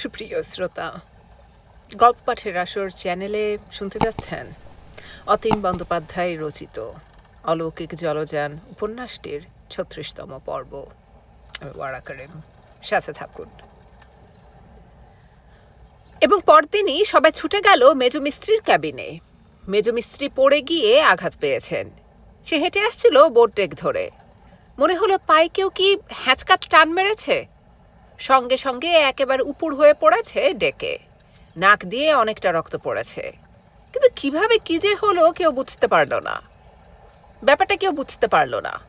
সুপ্রিয় শ্রোতা গল্প পাঠের আসর চ্যানেলে শুনতে যাচ্ছেন অতীন বন্দ্যোপাধ্যায় রচিত অলৌকিক জলযান উপন্যাসটির ছত্রিশতম পর্ব। আমি ওয়ারা সাথে থাকুন। এবং পরদিনই সবাই ছুটে গেল মেজমিস্ত্রির ক্যাবিনে। মেজমিস্ত্রি পড়ে গিয়ে আঘাত পেয়েছেন। সে হেঁটে আসছিল বোট ডেক ধরে। মনে হলো পায়ে কেউ কি হ্যাঁচকাত টান মেরেছে? সঙ্গে সঙ্গে একেবারে উপুর হয়ে পড়েছে ডেকে। নাক দিয়ে অনেকটা রক্ত পড়েছে। কিন্তু কীভাবে কি যে হলো কেউ বুঝতে পারল না। ব্যাপারটা কেউ বুঝতে পারল না।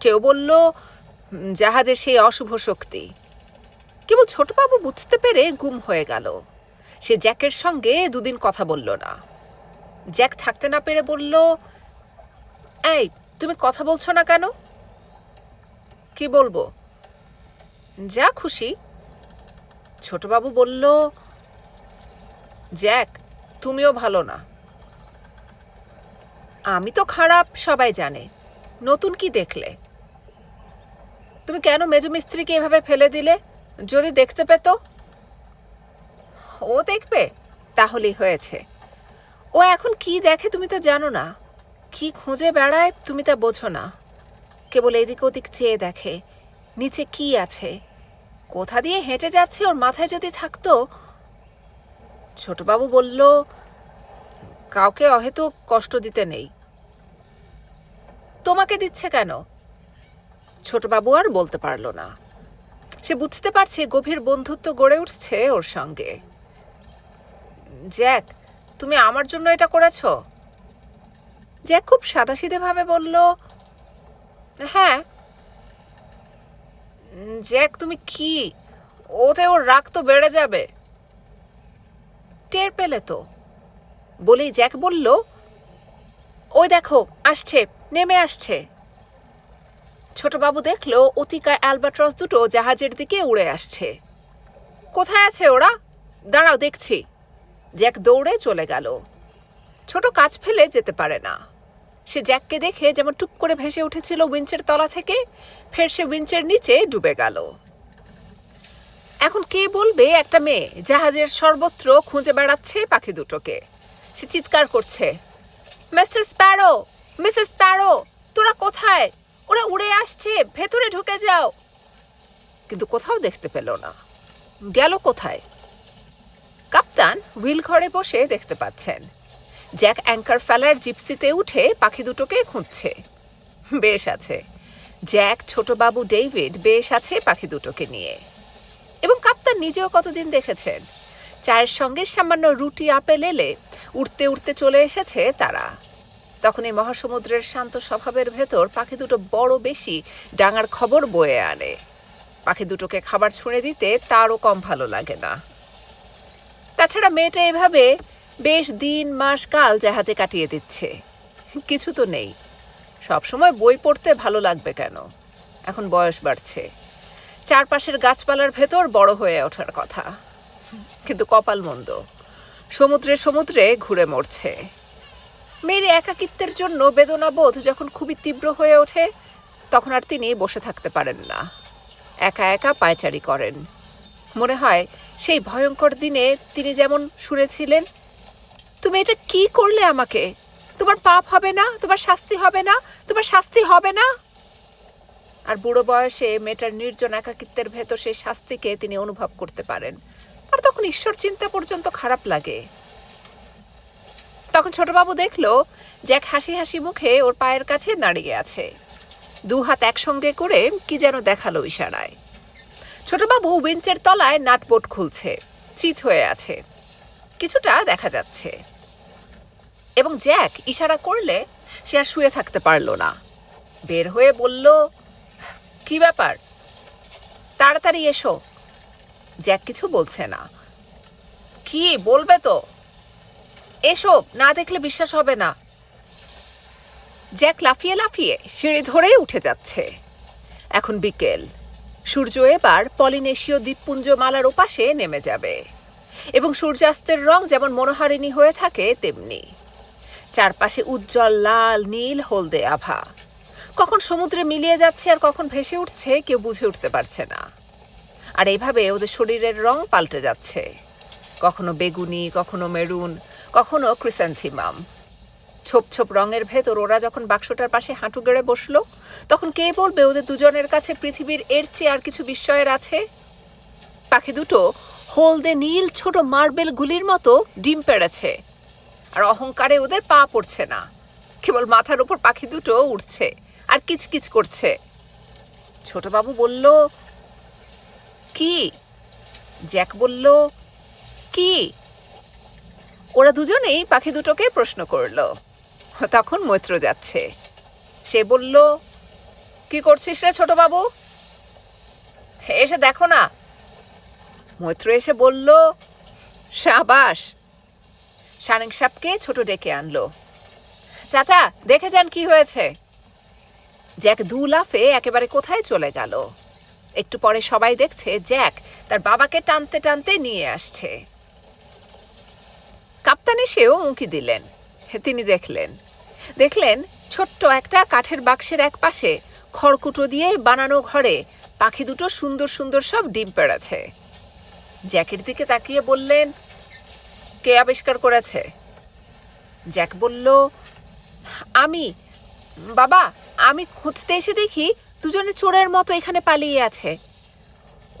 কেউ বলল "উম, জাহাজের সেই অশুভ শক্তি। কেবল ছোটবাবু বুঝতে পেরে গুম হয়ে গেল। সে জ্যাকের সঙ্গে দুদিন কথা বলল না। জ্যাক থাকতে না পেরে বলল এই তুমি কথা বলছো না কেন? কি বলব? যা খুশি। ছোটবাবু বলল, জ্যাক, তুমিও ভালো না। আমি তো খারাপ, সবাই জানে। নতুন কি দেখলে? তুমি কেন মেজো মিস্ত্রিকে এভাবে ফেলে দিলে? যদি দেখতে পেত? ও দেখবে, তাহলেই হয়েছে। ও এখন কি দেখে তুমি তো জানো না। কি খুঁজে বেড়ায় তুমি তা বোঝো না। কেবল এদিক ওদিক চেয়ে দেখে, নিচে কি আছে? কোথা দিয়ে হেঁটে যাচ্ছে? ওর মাথায় যদি থাকতো? ছোটবাবু বলল, কাউকে অহেতুক কষ্ট দিতে নেই। তোমাকে দিচ্ছে কেন? ছোটবাবু আর বলতে পারল না। সে বুঝতে পারছে গভীর বন্ধুত্ব গড়ে উঠছে ওর সঙ্গে। জ্যাক, তুমি আমার জন্য এটা করেছ? জ্যাক খুব সাদাসিধেভাবে বলল হ্যাঁ জ্যাক, তুমি কি? ওতে ওর রাগ তো বেড়ে যাবে। টের পেলে তো, বলেই জ্যাক বলল, ওই দেখো, আসছে, নেমে আসছে। ছোটবাবু দেখল অতিকায় অ্যালবাট্রস দুটো জাহাজের দিকে উড়ে আসছে। কোথায় আছে ওরা? দাঁড়াও, দেখছি। জ্যাক দৌড়ে চলে গেল। ছোট কাজ ফেলে যেতে পারে না। সে জ্যাককে দেখে যেমন টুপ করে ভেসে উঠেছিল উইঞ্চের তলা থেকে, ফের সে উইঞ্চের নিচে ডুবে গেল। এখন কে বলবে একটা মেয়ে জাহাজের সর্বত্র খুঁজে বেড়াচ্ছে পাখি দুটোকে? সে চিৎকার করছে, মিস্টার স্প্যারো, মিসেস স্প্যারো, তোরা কোথায়? ওরা উড়ে আসছে, ভেতরে ঢুকে যাও। কিন্তু কোথাও দেখতে পেল না। গেল কোথায়? কাপ্তান হুইল ঘরে বসে দেখতে পাচ্ছেন। জ্যাক অ্যাঙ্কার ফেলার জিপসিতে উঠে পাখি দুটোকে খুঁজছে। বেশ আছে। জ্যাক ছোটবাবু ডেভিড বেশ আছে পাখি দুটোকে নিয়ে। এবং কাপ্তান নিজেও কতদিন দেখেছেন? চায়ের সঙ্গে সামান্য রুটি আপেল এলে উঠতে উঠতে চলে এসেছে তারা। তখন এই মহাসমুদ্রের শান্ত স্বভাবের ভেতর পাখি দুটো বড় বেশি ডাঙার খবর বয়ে আনে। পাখি দুটোকে খাবার ছুঁড়ে দিতে তারও কম ভালো লাগে না। তাছাড়া মেয়েটা এভাবে বেশ দিন, মাস, কাল জাহাজে কাটিয়ে দিচ্ছে। কিছু তো নেই। সবসময় বই পড়তে ভালো লাগবে কেন? এখন বয়স বাড়ছে। চারপাশের গাছপালার ভেতর বড় হয়ে ওঠার কথা। কিন্তু কপাল মন্দ। সমুদ্রে সমুদ্রে ঘুরে মরছে। মেয়ের একাকিত্বের জন্য বেদনাবোধ যখন খুবই তীব্র হয়ে ওঠে, তখন আর তিনি বসে থাকতে পারেন না। একা একা পায়চারি করেন। মনে হয় সেই ভয়ঙ্কর দিনে তিনি যেমন শুনেছিলেন তুমি এটা কি করলে আমাকে? তোমার পাপ হবে না? তোমার শাস্তি হবে না? তোমার শাস্তি হবে না? আর বুড়ো বয়সে মেয়েটার নির্জন একাকিত্বের ভেতর সেই শাস্তিকে তিনি অনুভব করতে পারেন। আর তখন ঈশ্বর চিন্তা পর্যন্ত খারাপ লাগে। তখন ছোটবাবু দেখল জ্যাক হাসি হাসি মুখে ওর পায়ের কাছে দাঁড়িয়ে আছে। দু হাত একসঙ্গে করে কি যেন দেখাল ইশারায়। ছোটবাবু উইঞ্চের তলায় নাটবোট খুলছে, চিত হয়ে আছে। কিছুটা দেখা যাচ্ছে। এবং জ্যাক ইশারা করলে সে আর শুয়ে থাকতে পারল না। বের হয়ে বলল, কি ব্যাপার? তাড়াতাড়ি এসো। জ্যাক কিছু বলছে না। কি, বলবে তো? এসো, না দেখলে বিশ্বাস হবে না। জ্যাক লাফিয়ে লাফিয়ে সিঁড়ি ধরেই উঠে যাচ্ছে। এখন বিকেল। সূর্য এবার পলিনেশীয় দ্বীপপুঞ্জ মালার ওপাশে নেমে যাবে। এবং সূর্যাস্তের রং যেমন মনোহারিণী হয়ে থাকে, তেমনি। চারপাশে উজ্জ্বল লাল, নীল, হলদে আভা। কখন সমুদ্রে মিলিয়ে যাচ্ছে আর কখন ভেসে উঠছে, কেউ বুঝে উঠতে পারছে না। আর এইভাবে ওদের শরীরের রং পাল্টে যাচ্ছে। কখনো বেগুনি, কখনো মেরুন, কখনো ক্রিসেন্থিমাম। ছোপ ছোপ রঙের ভেতর ওরা যখন বাক্সটার পাশে হাঁটু গেড়ে বসল, তখন কে বলবে ওদের দুজনের কাছে পৃথিবীর এর চেয়ে আর কিছু বিস্ময়ের আছে? পাখি দুটো হলদে নীল ছোট মার্বেল গুলির মতো ডিম পেড়েছে। আর অহংকারে ওদের পা পড়ছে না। কেবল মাথার উপর পাখি দুটো উঠছে আর কিচকিচ করছে। ছোটবাবু বলল, কি? জ্যাক বলল, কি? ওরা দুজনেই পাখি দুটোকে প্রশ্ন করল। তখন মৈত্র যাচ্ছে। সে বলল, কি করছিস রে ছোটবাবু? এসে দেখো না। মৈত্র এসে বলল, সাবাস সারেং সাপকে ছোট ডেকে আনলো। চাচা, দেখে যান কি হয়েছে? জ্যাক দু লাফে একেবারে কোথায় চলে গেল। একটু পরে সবাই দেখছে জ্যাক তার বাবাকে টানতে টানতে নিয়ে আসছে। কাপ্তান এসেও উঁকি দিলেন। তিনি দেখলেন। দেখলেন ছোট্ট একটা কাঠের বাক্সের এক পাশে খড়কুটো দিয়ে বানানো ঘরে পাখি দুটো সুন্দর সুন্দর সব ডিম পেড়েছে জ্যাকের দিকে তাকিয়ে বললেন কে আবিষ্কার করেছে? জ্যাক বলল, আমি, বাবা, আমি খুঁজতে এসে দেখি দুজনে চোরের মতো এখানে পালিয়ে আছে।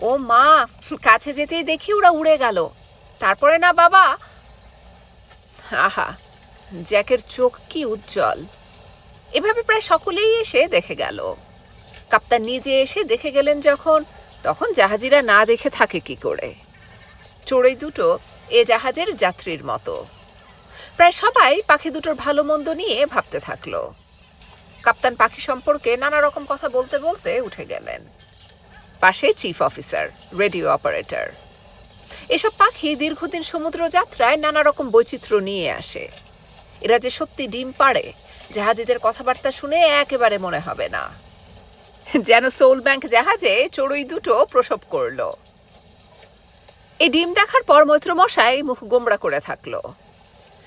ও মা, কাছে যেতেই দেখি ওরা উড়ে গেল। তারপরে না, বাবা? আহা, জ্যাকের চোখ কি উজ্জ্বল। এভাবে প্রায় সকলেই এসে দেখে গেল। কাপ্তান নিজে এসে দেখে গেলেন যখন, তখন জাহাজিরা না দেখে থাকে কি করে। চড়ুই দুটো এ জাহাজের যাত্রীর মতো। প্রায় সবাই পাখি দুটোর ভালো মন্দ নিয়ে ভাবতে থাকল। কাপ্তান পাখি সম্পর্কে নানা রকম কথা বলতে বলতে উঠে গেলেন। পাশে চিফ অফিসার, রেডিও অপারেটর। এসব পাখি দীর্ঘদিন সমুদ্র যাত্রায় নানা রকম বৈচিত্র্য নিয়ে আসে। এরা যে সত্যি ডিম পাড়ে, জাহাজিদের কথাবার্তা শুনে একেবারে মনে হবে না। যেন সোল ব্যাংক জাহাজে চড়ুই দুটো প্রসব করল। এই ডিম দেখার পর মৈত্রমশাই মুখ গোমড়া করে থাকল।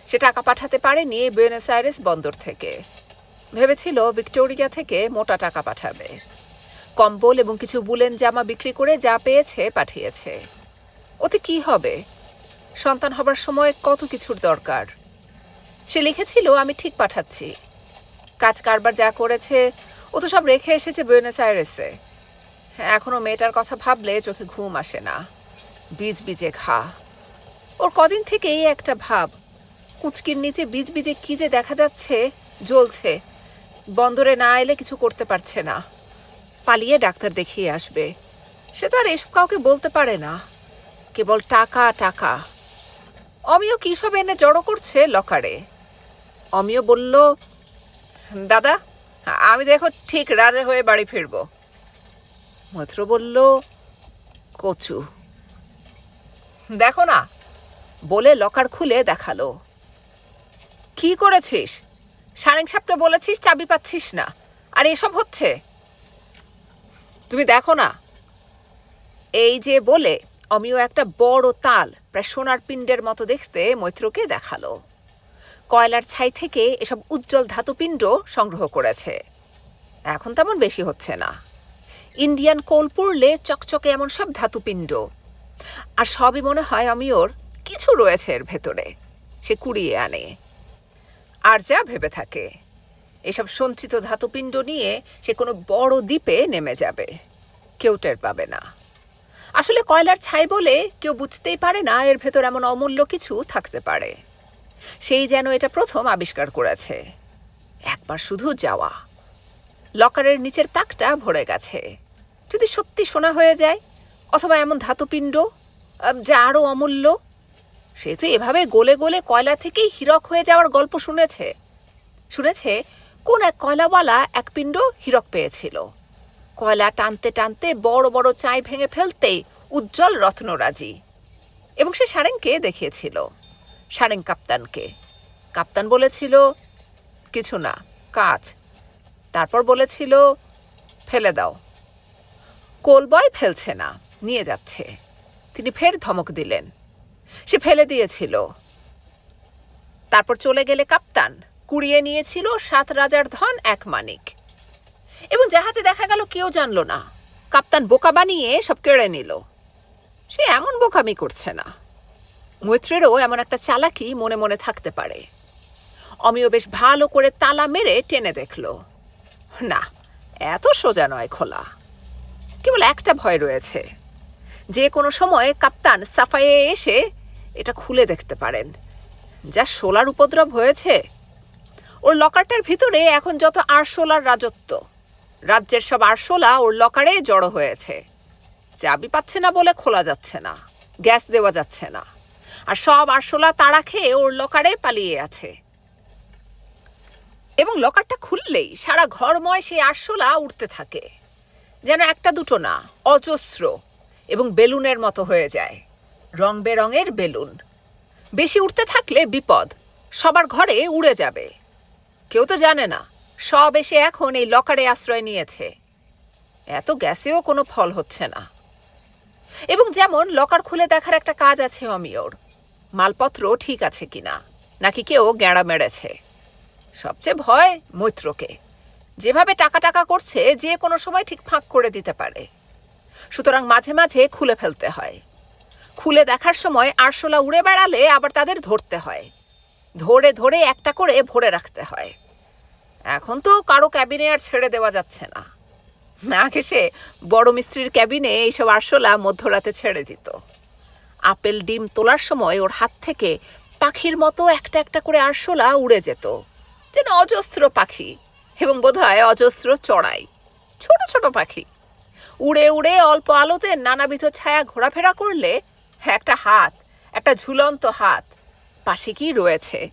সে টাকা পাঠাতে পারেনি বুয়েনোস আইরেস বন্দর থেকে। ভেবেছিল ভিক্টোরিয়া থেকে মোটা টাকা পাঠাবে। কম্বল এবং কিছু বুলেন জামা বিক্রি করে যা পেয়েছে পাঠিয়েছে। ওতে কি হবে? সন্তান হবার সময় কত কিছুর দরকার? সে লিখেছিল, আমি ঠিক পাঠাচ্ছি। কাজ কারবার যা করেছে, ও তো সব রেখে এসেছে বুয়েনোস আইরেসে। এখনও মেয়েটার কথা ভাবলে চোখে ঘুম আসে না। বীজ বীজে ঘা। ওর কদিন থেকেই একটা ভাব। কুচকির নিচে বীজ বীজে কী যে দেখা যাচ্ছে, জ্বলছে। বন্দরে না এলে কিছু করতে পারছে না। পালিয়ে ডাক্তার দেখিয়ে আসবে। সে তো আর এসব কাউকে বলতে পারে না। কেবল টাকা টাকা। অমিও কী সব এনে জড়ো করছে লকারে? অমিও বলল, দাদা, আমি দেখো ঠিক রাজা হয়ে বাড়ি ফিরব। মৈত্র বলল, কচু। দেখো না। বলে লকার খুলে দেখাল। কি করেছিস? সারেং সাপকে বলেছিস চাবি পাচ্ছিস না। আর এসব হচ্ছে? তুমি দেখো না। এই যে বলে অমিও একটা বড় তাল প্রায় সোনার পিণ্ডের মতো দেখতে মৈত্রকে দেখাল। কয়লার ছাই থেকে এসব উজ্জ্বল ধাতুপিণ্ড সংগ্রহ করেছে। এখন তেমন বেশি হচ্ছে না। ইন্ডিয়ান কোল পুড়লে চকচকে এমন সব ধাতুপিণ্ড আর সবই মনে হয় আমি ওর কিছু রয়েছে এর ভেতরে। সে কুড়িয়ে আনে। আর যা ভেবে থাকে। এসব সঞ্চিত ধাতুপিণ্ড নিয়ে সে কোনো বড় দ্বীপে নেমে যাবে। কেউ টের পাবে না। আসলে কয়লার ছাই বলে কেউ বুঝতেই পারে না এর ভেতর এমন অমূল্য কিছু থাকতে পারে। সেই যেন এটা প্রথম আবিষ্কার করেছে। একবার শুধু যাওয়া। লকারের নিচের তাকটা ভরে গেছে। যদি সত্যি সোনা হয়ে যায়, অথবা এমন ধাতুপিণ্ড যা আরও অমূল্য? সে তো এভাবে গলে গোলে কয়লা থেকেই হীরক হয়ে যাওয়ার গল্প শুনেছে। শুনেছে, কোন এক কয়লাওয়ালা এক পিণ্ড হীরক পেয়েছিল। কয়লা টানতে টানতে বড় বড় চাই ভেঙে ফেলতেই উজ্জ্বল রত্নরাজি এবং সে সারেংকে দেখিয়েছিল, সারেং কাপ্তানকে। কাপ্তান বলেছিল, কিছু না, কাজ। তারপর বলেছিল, ফেলে দাও। কোলবয় ফেলছে না, নিয়ে যাচ্ছে। তিনি ফের ধমক দিলেন। সে ফেলে দিয়েছিল। তারপর চলে গেলে কাপ্তান, কুড়িয়ে নিয়েছিল সাত রাজার ধন, এক মানিক। এবং জাহাজে দেখা গেল কেউ জানল না। কাপ্তান বোকা বানিয়ে সব কেড়ে নিল। সে এমন বোকামি করছে না। মৈত্রেরও এমন একটা চালাকি মনে মনে থাকতে পারে। অমিয় বেশ ভালো করে তালা মেরে টেনে দেখল। না, এত সোজা নয় খোলা। কেবল একটা ভয় রয়েছে। যে কোনো সময় কাপ্তান সাফাইয়ে এসে এটা খুলে দেখতে পারেন। যা শোলার উপদ্রব হয়েছে। ওর লকারটার ভিতরে এখন যত আরশোলার রাজত্ব, রাজ্যের সব আরশোলা ওর লকারে জড়ো হয়েছে। চাবি পাচ্ছে না বলে খোলা যাচ্ছে না, গ্যাস দেওয়া যাচ্ছে না। আর সব আরশোলা তাড়া খেয়ে ওর লকারে পালিয়ে আছে। এবং লকারটা খুললেই সারা ঘরময় সেই আরশোলা উঠতে থাকে। যেন একটা দুটো না, অজস্র। এবং বেলুনের মতো হয়ে যায়। রং বেরঙের বেলুন। বেশি উঠতে থাকলে বিপদ, সবার ঘরে উড়ে যাবে। কেউ তো জানে না, সব এসে এখন এই লকারে আশ্রয় নিয়েছে। এত গ্যাসেও কোনো ফল হচ্ছে না। এবং যেমন লকার খুলে দেখার একটা কাজ আছে অমিয়র, মালপত্র ঠিক আছে কিনা, নাকি কেউ গেঁড়া মেরেছে। সবচেয়ে ভয় মৈত্রকে, যেভাবে টাকা টাকা করছে, যে কোনো সময় ঠিক ফাঁক করে দিতে পারে। সুতরাং মাঝে মাঝে খুলে ফেলতে হয়। খুলে দেখার সময় আরশোলা উড়ে বেড়ালে আবার তাদের ধরতে হয়। ধরে ধরে একটা করে ভরে রাখতে হয়। এখন তো কারও ক্যাবিনে আর ছেড়ে দেওয়া যাচ্ছে না। না সে বড় মিস্ত্রির ক্যাবিনে এইসব আরশোলা মধ্যরাতে ছেড়ে দিত। আপেল ডিম তোলার সময় ওর হাত থেকে পাখির মতো একটা একটা করে আরশোলা উড়ে যেত। যেন অজস্র পাখি এবং বোধহয় অজস্র চড়াই। ছোট ছোট পাখি। উড়ে উড়ে অল্প আলোতে নানাবিধ ছায়া ঘোরাফেরা করলে একটা হাত, একটা ঝুলন্ত হাত পাশে কি রয়েছে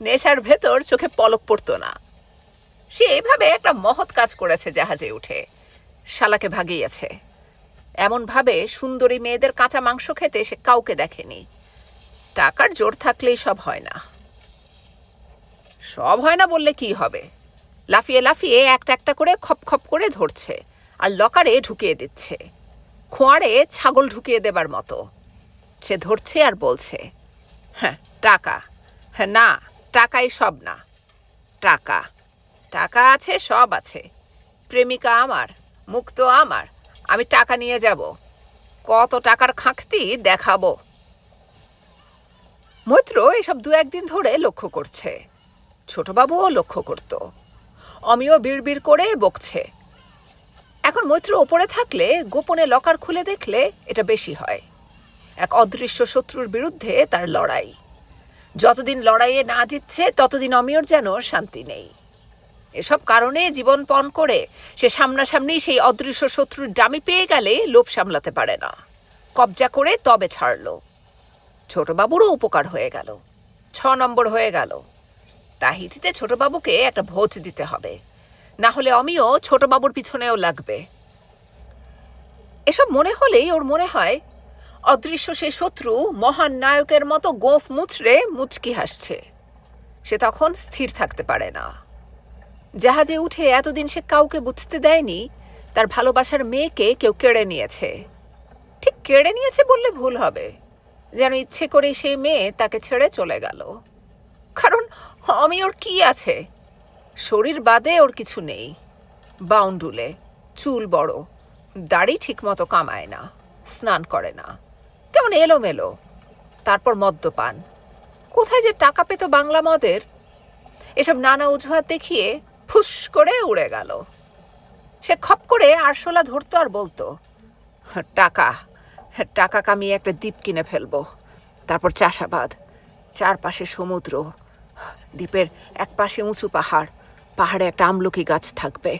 নেশার ভেতর চোখে পলক পড়তো না। সে এভাবে একটা মহৎ কাজ করেছে জাহাজে উঠে। শালাকে ভাগিয়েছে। এমনভাবে সুন্দরী মেয়েদের কাঁচা মাংস খেতে সে কাউকে দেখেনি। টাকার জোর থাকলেই সব হয় না। সব হয় না বললে কি হবে? লাফিয়ে লাফিয়ে একটা একটা করে খপ খপ করে ধরছে। আর লকারে ঢুকিয়ে দিচ্ছে। খোঁয়াড়ে ছাগল ঢুকিয়ে দেবার মতো। সে ধরছে আর বলছে হ্যাঁ টাকা। হ্যাঁ না, টাকাই সব না। টাকা। টাকা আছে, সব আছে। প্রেমিকা আমার, মুক্ত আমার, আমি টাকা নিয়ে যাব। কত টাকার খাঁকতি দেখাবো? মৈত্র এসব দু একদিন ধরে লক্ষ্য করছে। ছোটবাবুও লক্ষ্য করত। অমিও বিড়বিড় করে বকছে। এখন মৈত্র ওপরে থাকলে গোপনে লকার খুলে দেখলে এটা বেশি হয়। এক অদৃশ্য শত্রুর বিরুদ্ধে তার লড়াই। যতদিন লড়াইয়ে না জিতছে, ততদিন অমিয়র যেন শান্তি নেই। এসব কারণে জীবন পণ করে সে সামনাসামনি সেই অদৃশ্য শত্রুর ডামি পেয়ে গেলে লোভ সামলাতে পারে না। কবজা করে তবে ছাড়ল। ছোটবাবুরও উপকার হয়ে গেল। ছ নম্বর হয়ে গেল। তাহিতিতে ছোটবাবুকে একটা ভোজ দিতে হবে। না হলে অমিও ছোটবাবুর পিছনেও লাগবে। এসব মনে হলেই ওর মনে হয়, অদৃশ্য সে শত্রু মহান নায়কের মতো গোঁফ মুচড়ে মুচকি হাসছে। সে তখন স্থির থাকতে পারে না। জাহাজে উঠে এতদিন সে কাউকে বুঝতে দেয়নি, তার ভালোবাসার মেয়েকে কেউ কেড়ে নিয়েছে। ঠিক কেড়ে নিয়েছে বললে ভুল হবে, যেন ইচ্ছে করে সেই মেয়ে তাকে ছেড়ে চলে গেল। কারণ আমি ওর কি আছে? শরীর বাদে ওর কিছু নেই। বাউন্ডুলে চুল বড়, দাড়ি ঠিকমতো কামায় না, স্নান করে না। কেমন এলোমেলো। তারপর মদ্যপান। কোথায় যে টাকা পেত বাংলা মদের? এসব নানা অজুহাত দেখিয়ে ফুস করে উড়ে গেল। সে খপ করে আরশোলা ধরতো আর বলতো, টাকা টাকা কামিয়ে একটা দ্বীপ কিনে ফেলব। তারপর চাষাবাদ, চারপাশে সমুদ্র, দ্বীপের এক পাশে উঁচু পাহাড় পাহাড়ে একটা আমলকি গাছ থাকবে।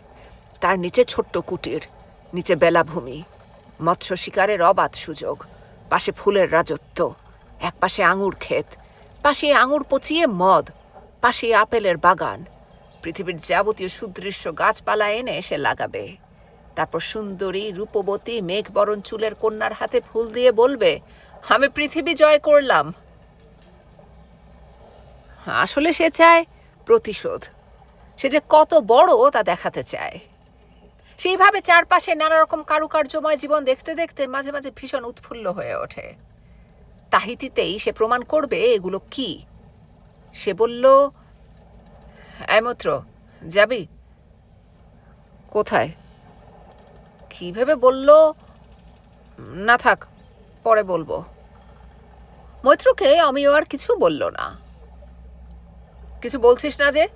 তার নিচে ছোট্ট কুটির, নিচে বেলাভূমি মৎস্য শিকারের অবাধ সুযোগ, পাশে ফুলের রাজত্ব, এক পাশে আঙুর ক্ষেত, পাশে আঙুর পচিয়ে মদ, পাশে আপেলের বাগান। পৃথিবীর যাবতীয় সুদৃশ্য গাছপালা এনে সে লাগাবে। তারপর সুন্দরী, রূপবতী, মেঘবরণ চুলের কন্যার হাতে ফুল দিয়ে বলবে, আমি পৃথিবী জয় করলাম। আসলে সে চায় প্রতিশোধ। সে যে কত বড় তা দেখাতে চায়। সেইভাবে চারপাশে নানা রকম কারুকার্যময় জীবন দেখতে দেখতে মাঝে মাঝে ভীষণ উৎফুল্ল হয়ে ওঠে। তাহিতিতেই সে প্রমাণ করবে এগুলো কি। সে বলল এমত্র যাবি? কোথায়? কি ভেবে বলল? না থাক, পরে বলব। মৈত্রকে আমিও আর কিছু বলল না। কিছু বলছিস না যে?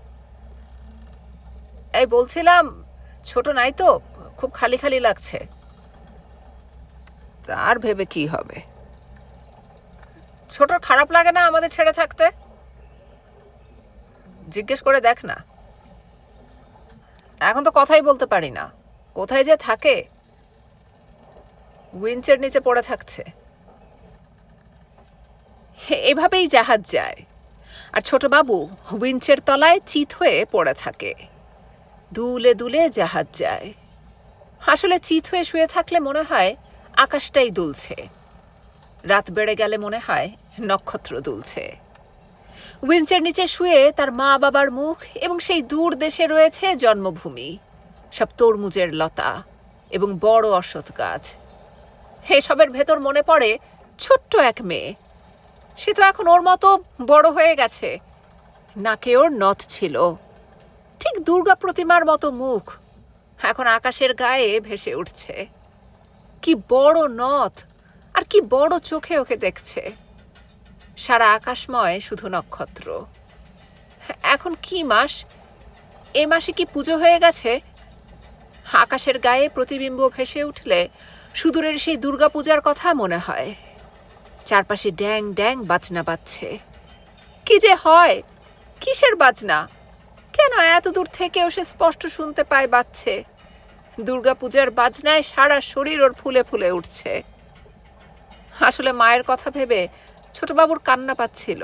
এই বলছিলাম, ছোট নাই তো, খুব খালি খালি লাগছে। তার ভেবে কি হবে? ছোটর খারাপ লাগে না আমাদের ছেড়ে থাকতে? জিজ্ঞেস করে দেখ না। এখন তো কথাই বলতে পারি না। কোথায় যে থাকে? উইঞ্চের নিচে পড়ে থাকছে। এভাবেই জাহাজ যায়। আর ছোট বাবু উইঞ্চের তলায় চিত হয়ে পড়ে থাকে। দুলে দুলে জাহাজ যায়। আসলে চিত হয়ে শুয়ে থাকলে মনে হয় আকাশটাই দুলছে। রাত বেড়ে গেলে মনে হয় নক্ষত্র দুলছে। উইঞ্চের নিচে শুয়ে তার মা বাবার মুখ এবং সেই দূর দেশে রয়েছে জন্মভূমি, সব তরমুজের লতা এবং বড় অশ্বত্থ গাছ। এসবের ভেতর মনে পড়ে ছোট্ট এক মেয়ে। সে তো এখন ওর মতো বড় হয়ে গেছে। নাকে ওর নথ ছিল। ঠিক দুর্গা প্রতিমার মতো মুখ। এখন আকাশের গায়ে ভেসে উঠছে। কি বড় নথ আর কি বড় চোখে ওকে দেখছে। সারা আকাশময় শুধু নক্ষত্র। এখন কি মাস? এ মাসে কি পুজো হয়ে গেছে? আকাশের গায়ে প্রতিবিম্ব ভেসে উঠলে সুদূরের সেই দুর্গাপূজার কথা মনে হয়। চারপাশে ড্যাং ড্যাং বাজনা বাজছে। কি যে হয়? কিসের বাজনা? কেন এত দূর থেকেও সে স্পষ্ট শুনতে পায় বাজছে দুর্গাপূজার বাজনায় সারা শরীর ওর ফুলে ফুলে উঠছে। আসলে মায়ের কথা ভেবে ছোটবাবুর কান্না পাচ্ছিল।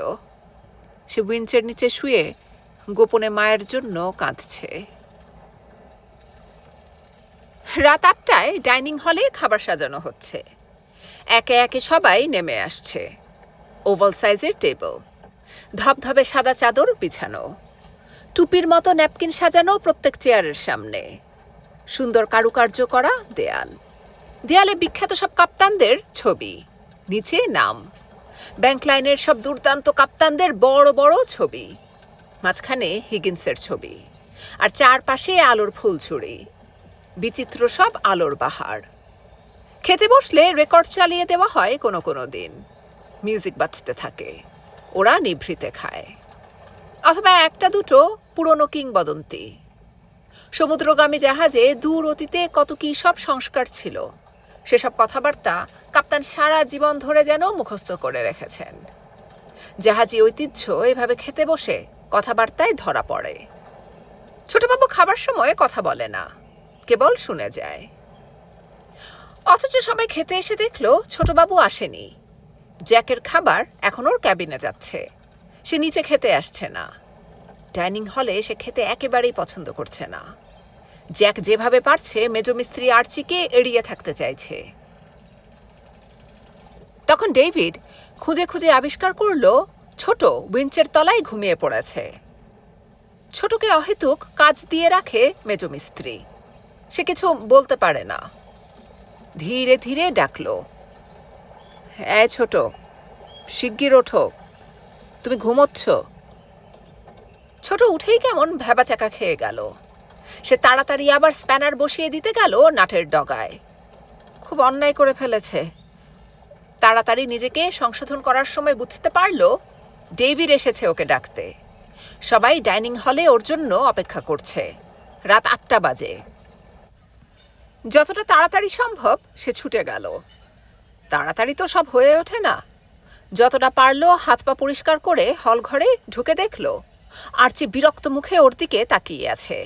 সে উইঞ্চের নিচে শুয়ে গোপনে মায়ের জন্য কাঁদছে। রাত আটটায় ডাইনিং হলে খাবার সাজানো হচ্ছে। একে একে সবাই নেমে আসছে। ওভাল সাইজের টেবিল, ধবধবে সাদা চাদর বিছানো। টুপির মতো ন্যাপকিন সাজানো প্রত্যেক চেয়ারের সামনে। সুন্দর কারুকার্য করা দেয়াল। দেয়ালে বিখ্যাত সব কাপ্তানদের ছবি। নিচে নাম। ব্যাংক লাইনের সব দুর্দান্ত কাপ্তানদের বড় বড় ছবি। মাঝখানে হিগিন্সের ছবি। আর চারপাশে আলোর ফুলঝুড়ি বিচিত্র সব আলোর বাহার। খেতে বসলে রেকর্ড চালিয়ে দেওয়া হয় কোনো কোনো দিন। মিউজিক বাজতে থাকে। ওরা নিভৃতে খায়। অথবা একটা দুটো পুরনো কিংবদন্তি। সমুদ্রগামী জাহাজে দূর অতীতে কত কী সব সংস্কার ছিল। সেসব কথাবার্তা কাপ্তান সারা জীবন ধরে যেন মুখস্থ করে রেখেছেন। জাহাজি ঐতিহ্য এভাবে খেতে বসে কথাবার্তায় ধরা পড়ে। ছোটবাবু খাবার সময় কথা বলে না, কেবল শুনে যায়। অথচ সবাই খেতে এসে দেখল ছোটবাবু আসেনি। জ্যাকের খাবার এখন ওর ক্যাবিনে যাচ্ছে। সে নিচে খেতে আসছে না। ডাইনিং হলে সে খেতে একেবারেই পছন্দ করছে না। জ্যাক যেভাবে পারছে মেজমিস্ত্রি আর্চিকে এড়িয়ে থাকতে চাইছে। তখন ডেভিড খুঁজে খুঁজে আবিষ্কার করল, ছোট উইঞ্চের তলায় ঘুমিয়ে পড়েছে। ছোটকে অহেতুক কাজ দিয়ে রাখে মেজমিস্ত্রি সে কিছু বলতে পারে না। ধীরে ধীরে ডাকলো হ্যাঁ ছোট, শিগগির ওঠো। তুমি ঘুমোচ্ছ? ছোট উঠেই কেমন ভ্যাবাচাকা খেয়ে গেল। সে তাড়াতাড়ি আবার স্প্যানার বসিয়ে দিতে গেল নাটের ডগায়। খুব অন্যায় করে ফেলেছে। তাড়াতাড়ি নিজেকে সংশোধন করার সময় বুঝতে পারল, ডেভিড এসেছে ওকে ডাকতে। সবাই ডাইনিং হলে ওর জন্য অপেক্ষা করছে। রাত আটটা বাজে। যতটা তাড়াতাড়ি সম্ভব সে ছুটে গেল। তাড়াতাড়ি তো সব হয়ে ওঠে না। যতটা পারল হাত পা পরিষ্কার করে হল ঘরে ঢুকে দেখল, আর্চি বিরক্ত মুখে ওর দিকে তাকিয়ে আছে।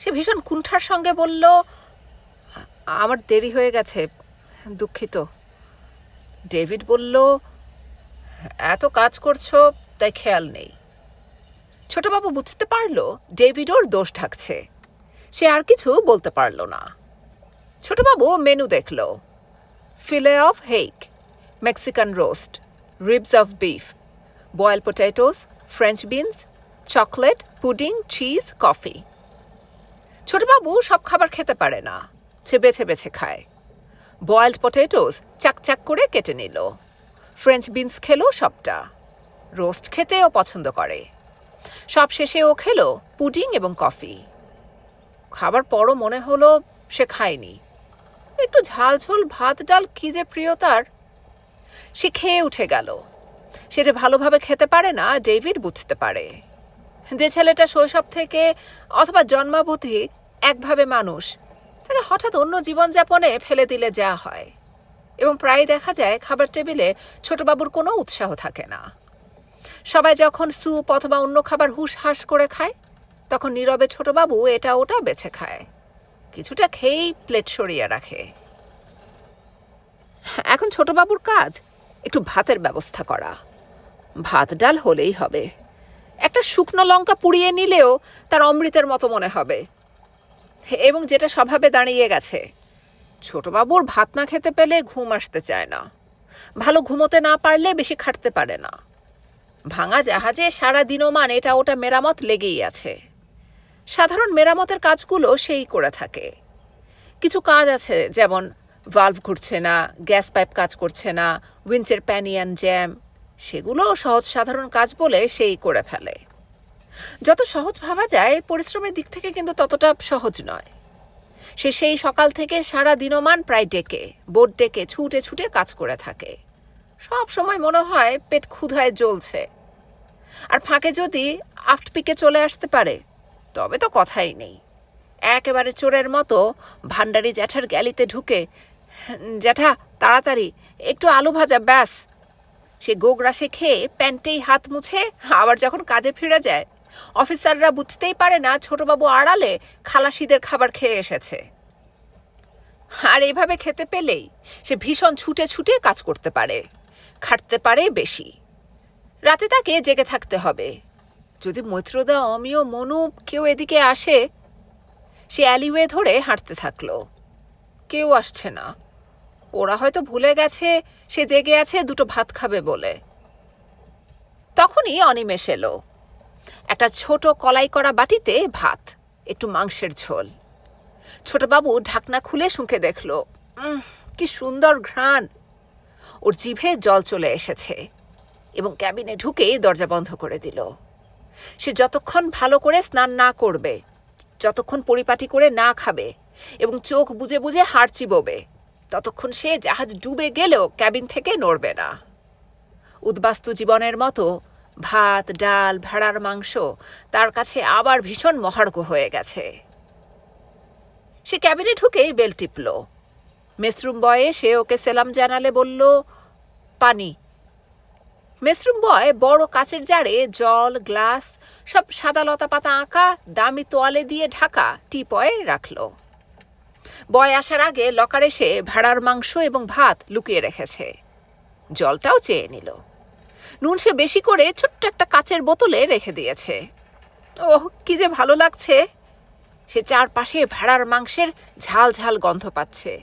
সে ভীষণ কুণ্ঠার সঙ্গে বলল, আমার দেরি হয়ে গেছে, দুঃখিত। ডেভিড বলল, এত কাজ করছ, তাই খেয়াল নেই। ছোটবাবু বুঝতে পারল, ডেভিড ওর দোষ ঢাকছে। সে আর কিছু বলতে পারল না। ছোটবাবু মেনু দেখল, filet of hake, Mexican roast. Ribs of beef boiled potatoes French beans chocolate pudding cheese coffee Chhotobabu সব খাবার খেতে পারে না। সে বেছে বেছে খায়। বয়েলড পটেটোস চাকচাক করে কেটে নিল। ফ্রেঞ্চ বিনস খেলো সবটা। রোস্ট খেতেও পছন্দ করে। সব শেষে ও খেলো পুডিং এবং কফি খাবার পরও মনে হলো সে খায়নি। একটু ঝাল ঝোল ভাত ডাল কি যে প্রিয় তার সে খেয়ে উঠে গেল। সে যে ভালোভাবে খেতে পারে না, ডেভিড বুঝতে পারে। যে ছেলেটা শৈশব থেকে অথবা জন্মাবধি একভাবে মানুষ, তাকে হঠাৎ অন্য জীবনযাপনে ফেলে দিলে যা হয়। এবং প্রায় দেখা যায় খাবার টেবিলে ছোটবাবুর কোনো উৎসাহ থাকে না। সবাই যখন স্যুপ অথবা অন্য খাবার হুশ হাস করে খায়, তখন নীরবে ছোটবাবু এটা ওটা বেছে খায়। কিছুটা খেয়েই প্লেট সরিয়ে রাখে। এখন ছোটবাবুর কাজ? একটু ভাতের ব্যবস্থা করা। ভাত ডাল হলেই হবে। একটা শুকনো লঙ্কা পুড়িয়ে নিলেও তার অমৃতের মতো মনে হবে। এবং যেটা স্বভাবে দাঁড়িয়ে গেছে। ছোটবাবুর ভাত না খেতে পেলে ঘুম আসতে চায় না। ভালো ঘুমোতে না পারলে বেশি খাটতে পারে না। ভাঙা জাহাজে সারা দিনমান এটা ওটা মেরামত লেগেই আছে। সাধারণ মেরামতের কাজগুলো সেই করে থাকে। কিছু কাজ আছে যেমন ভালভ ঘুরছে না গ্যাস পাইপ কাজ করছে না উইঞ্চের প্যানিয়ান জ্যাম সেগুলো সহজ সাধারণ কাজ বলে সেই করে ফেলে। যত সহজ ভাবা যায়, পরিশ্রমের দিক থেকে কিন্তু ততটা সহজ নয়। সে সেই সকাল থেকে সারা দিনমান প্রায় ডেকে, বোট ডেকে ছুটে ছুটে কাজ করে থাকে। সব সময় মনে হয় পেট ক্ষুধায় জ্বলছে। আর ফাঁকে যদি আফট পিকে চলে আসতে পারে, তবে তো কথাই নেই। একেবারে চোরের মতো ভান্ডারি জ্যাঠার গ্যালিতে ঢুকে জ্যাঠা, তাড়াতাড়ি। একটু আলু ভাজা, ব্যাস। সে গোগ্রাসে খেয়ে প্যান্টেই হাত মুছে আবার যখন কাজে ফিরে যায়, অফিসাররা বুঝতেই পারে না ছোটবাবু আড়ালে খালাসিদের খাবার খেয়ে এসেছে। আর এভাবে খেতে পেলেই সে ভীষণ ছুটে ছুটে কাজ করতে পারে, খাটতে পারে বেশি। রাতে তাকে জেগে থাকতে হবে। যদি মৈত্রদা অমিয় মনু কেউ এদিকে আসে, সে অ্যালিওয়ে ধরে হাঁটতে থাকল। কেউ আসছে না। ওরা হয়তো ভুলে গেছে, সে জেগে আছে, দুটো ভাত খাবে বলে। তখনই অনিমেষ এলো একটা ছোট কলাই করা বাটিতে ভাত, একটু মাংসের ঝোল। ছোটবাবু ঢাকনা খুলে শুঁকে দেখল কি সুন্দর ঘ্রাণ। ওর জিভে জল চলে এসেছে এবং ক্যাবিনে ঢুকেই দরজা বন্ধ করে দিল। সে যতক্ষণ ভালো করে স্নান না করবে, যতক্ষণ পরিপাটি করে না খাবে এবং চোখ বুজে বুজে হাড় চিবোবে ততক্ষণ সে জাহাজ ডুবে গেলেও ক্যাবিন থেকে নড়বে না। উদ্বাস্তু জীবনের মতো ভাত, ডাল, ভেড়ার মাংস তার কাছে আবার ভীষণ মহার্ঘ হয়ে গেছে। সে ক্যাবিনে ঢুকেই বেল টিপল। মেসরুম বয়ে সে ওকে সেলাম জানালে বলল, পানি। মেসরুম বয় বড় কাচের জারে জল, গ্লাস, সব সাদা লতা পাতা আঁকা দামি তোয়ালে দিয়ে ঢাকা টিপয়ে রাখল। বয় আসার আগে লকারে সে ভেড়ার মাংস এবং ভাত লুকিয়ে রেখেছে। জলটাও চেয়ে নিল। নুন সে বেশি করে ছোট্ট একটা কাচের বোতলে রেখে দিয়েছে। ওহ, কি যে ভালো লাগছে। সে চারপাশে ভেড়ার মাংসের ঝাল ঝাল গন্ধ পাচ্ছে।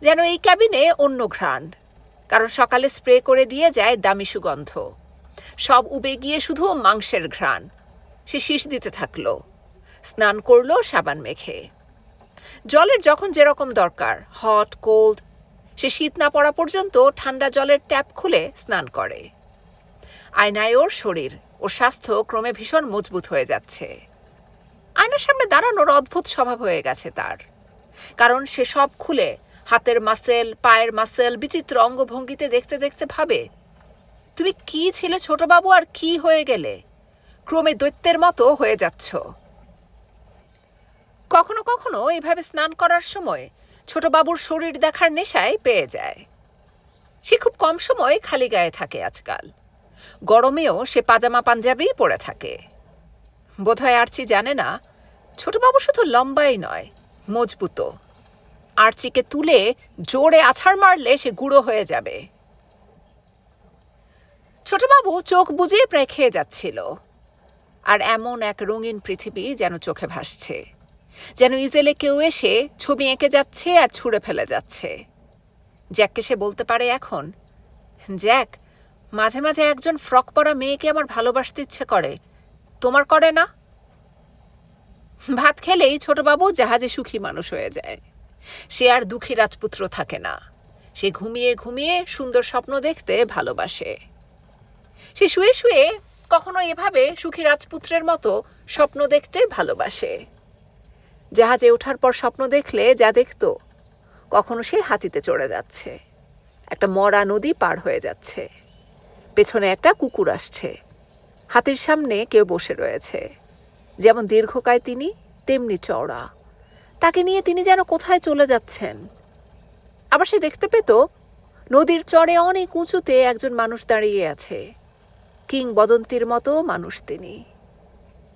যেন এই ক্যাবিনে অন্য ঘ্রাণ। কারণ সকালে স্প্রে করে দিয়ে যায় দামি সুগন্ধ। সব উবে গিয়ে শুধু মাংসের ঘ্রাণ। সে শীষ দিতে থাকল। স্নান করল সাবান মেখে। জলের যখন যেরকম দরকার হট কোল্ড সে শীত না পড়া পর্যন্ত ঠান্ডা জলের ট্যাপ খুলে স্নান করে। আয়নায় ওর শরীর, ওর স্বাস্থ্য ক্রমে ভীষণ মজবুত হয়ে যাচ্ছে। আয়নার সামনে দাঁড়ানোর অদ্ভুত স্বভাব হয়ে গেছে তার। কারণ সে সব খুলে হাতের মাসেল পায়ের মাসেল বিচিত্র অঙ্গভঙ্গিতে দেখতে দেখতে ভাবে, তুমি কি ছিলে ছোটবাবু আর কি হয়ে গেলে? ক্রমে দৈত্যের মতো হয়ে যাচ্ছ। কখনো কখনো এভাবে স্নান করার সময় ছোট বাবুর শরীর দেখার নেশায় পেয়ে যায়। সে খুব কম সময় খালি গায়ে থাকে আজকাল। গরমেও সে পাজামা পাঞ্জাবি পরে থাকে। বোধহয় আর্চি জানে না ছোটবাবু শুধু লম্বাই নয় মজবুতো আর্চিকে তুলে জোরে আছাড় মারলে সে গুঁড়ো হয়ে যাবে। ছোটবাবু চোখ বুজিয়ে প্রায় খেয়ে যাচ্ছিল। আর এমন এক রঙিন পৃথিবী যেন চোখে ভাসছে। যেন ইজেলে কেউ এসে ছবি এঁকে যাচ্ছে আর ছুঁড়ে ফেলে যাচ্ছে। জ্যাককে সে বলতে পারে এখন, জ্যাক, মাঝে মাঝে একজন ফ্রক পরা মেয়েকে আমার ভালোবাসতে ইচ্ছে করে। তোমার করে না? ভাত খেলেই ছোটবাবু জাহাজে সুখী মানুষ হয়ে যায়। সে আর দুঃখী রাজপুত্র থাকে না। সে ঘুমিয়ে ঘুমিয়ে সুন্দর স্বপ্ন দেখতে ভালোবাসে। সে শুয়ে শুয়ে কখনো এভাবে সুখী রাজপুত্রের মতো স্বপ্ন দেখতে ভালোবাসে। জাহাজে ওঠার পর স্বপ্ন দেখলে যা দেখত, কখনো সে হাতিতে চড়ে যাচ্ছে। একটা মরা নদী পার হয়ে যাচ্ছে। পেছনে একটা কুকুর আসছে। হাতির সামনে কেউ বসে রয়েছে। যেমন দীর্ঘকায় তিনি, তেমনি চওড়া। তাকে নিয়ে তিনি যেন কোথায় চলে যাচ্ছেন। আবার সে দেখতে পেত, নদীর চরে অনেক উঁচুতে একজন মানুষ দাঁড়িয়ে আছে। কিংবদন্তির মতো মানুষ তিনি।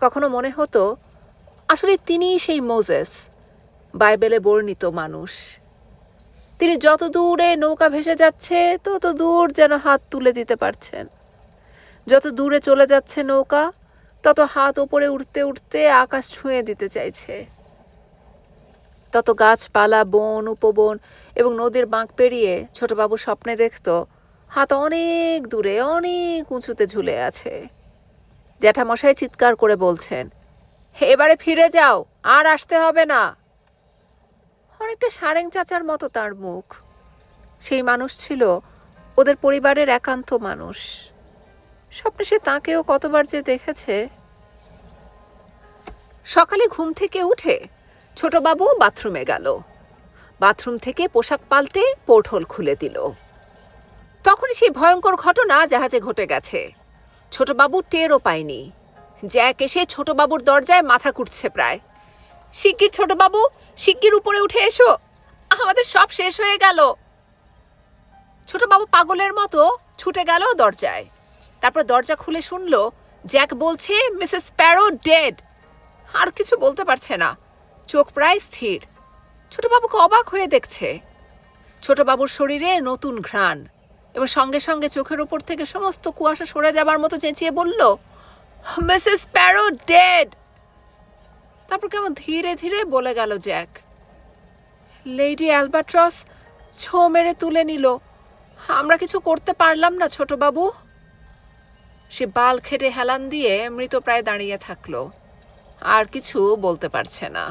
কখনো মনে হতো আসলে তিনিই সেই মোজেস বাইবেলে বর্ণিত মানুষ। তিনি যত দূরে নৌকা ভেসে যাচ্ছে তত দূর যেন হাত তুলে দিতে পারছেন। যত দূরে চলে যাচ্ছে নৌকা তত হাত ওপরে উঠতে উঠতে আকাশ ছুঁয়ে দিতে চাইছে। তত গাছপালা বন উপবন এবং নদীর বাঁক পেরিয়ে ছোটবাবু স্বপ্নে দেখত হাত অনেক দূরে অনেক উঁচুতে ঝুলে আছে। জ্যাঠামশাই চিৎকার করে বলছেন "হে, এবারে ফিরে যাও, আর আসতে হবে না। অনেকটা সারেং চাচার মতো তার মুখ। সেই মানুষ ছিল ওদের পরিবারের একান্ত মানুষ। স্বপ্নে সে তাঁকেও কতবার যে দেখেছে। সকালে ঘুম থেকে উঠে ছোটবাবু বাথরুমে গেল। বাথরুম থেকে পোশাক পাল্টে পোর্টহোল খুলে দিল। তখনই সেই ভয়ঙ্কর ঘটনা জাহাজে ঘটে গেছে। ছোটবাবু টেরও পায়নি। জ্যাক এসে ছোটবাবুর দরজায় মাথা কুটছে প্রায়। শিগগির ছোটবাবু, শিগগির উপরে উঠে এসো। আমাদের সব শেষ হয়ে গেল। ছোটবাবু পাগলের মতো ছুটে গেল দরজায়। তারপর দরজা খুলে শুনল, জ্যাক বলছে, মিসেস প্যারো ডেড। আর কিছু বলতে পারছে না। চোখ প্রায় স্থির। ছোটবাবুকে অবাক হয়ে দেখছে। ছোটবাবুর শরীরে নতুন ঘ্রাণ। এবং সঙ্গে সঙ্গে চোখের উপর থেকে সমস্ত কুয়াশা সরে যাবার মতো চেঁচিয়ে বলল মিসেস প্যারো ডেড। তারপর কেমন ধীরে ধীরে বলে গেল জ্যাক লেডি অ্যালবাট্রস ছো মেরে তুলে নিল। আমরা কিছু করতে পারলাম না ছোটবাবু সে বাল খেটে হেলান দিয়ে মৃতপ্রায় দাঁড়িয়ে থাকল। আর কিছু বলতে পারছে না।